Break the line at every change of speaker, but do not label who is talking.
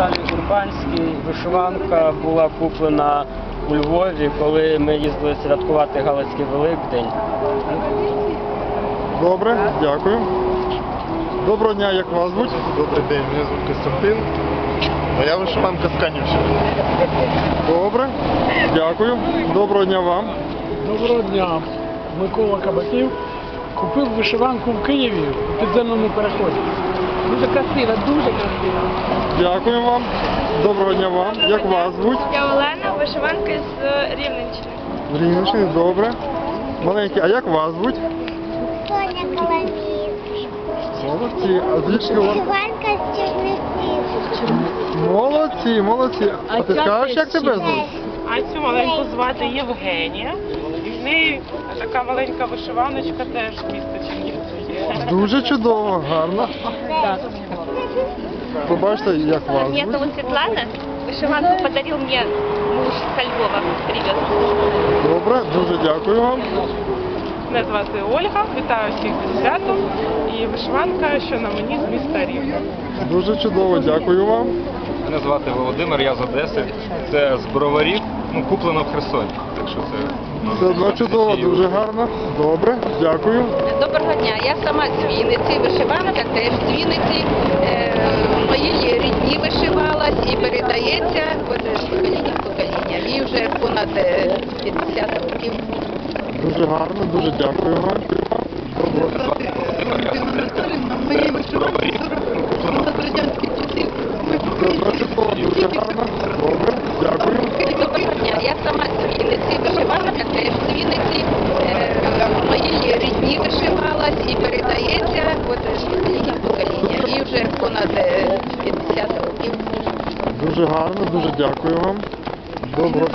Віталій Урбанський. Вишиванка була куплена у Львові, коли ми їздили святкувати Галицький Великдень.
Добре, дякую. Доброго дня, як вас звуть?
Добрий день, мене звуть Костянтин. Моя вишиванка з Канівщини.
Добре, дякую. Доброго дня вам.
Доброго дня, Микола Кабаків. Купив вишиванку в Києві у підземному переході.
Дуже красива, дуже красива.
Дякую вам. Доброго дня вам. Як вас звуть?
Я Олена, вишиванка з Рівненщини.
З Рівненщини, добре. Маленький, а як вас звуть?
Соня Коломієць.
Молодці. А звідки у вас?
Іванка з Чернівців.
Молодці, молодці. А ти скажеш, як тебе звуть?
А цю маленьку звати Євгенія. І в неї така маленька вишиваночка теж з міста Чернівці.
Дуже чудово, гарно. Побачите, як вас
Меня зовут Светлана. Вышиванку подарил мне муж со Львова. Привет.
Добре, дуже дякую вам.
Мене звати Ольга, вітаю всіх зі святом. І вишиванка, що на мені з міста Рівне.
Дуже чудово, дякую вам.
Мене звати Володимир, я з Одеси. Це з броварів, ну, куплено в Херсоні. Так що це
Все одно чудово, дуже гарно. Добре, дякую.
Доброго дня, я сама з Вінниці, вишиванка теж з Вінниці. Е, моїй рідні вишивалась і передається з покоління в покоління. Їй вже понад е, 50 років.
Дуже гарно, дуже дякую вам. Добре. Дуже гарно. Добре, дякую.
Доброго дня, я сама з Вінниці, вишиванка теж з Вінниці. Е, моїй рідні вишивалась і передається от, з покоління І вже понад е, 50 років.
Дуже гарно, дуже дякую вам. Добре.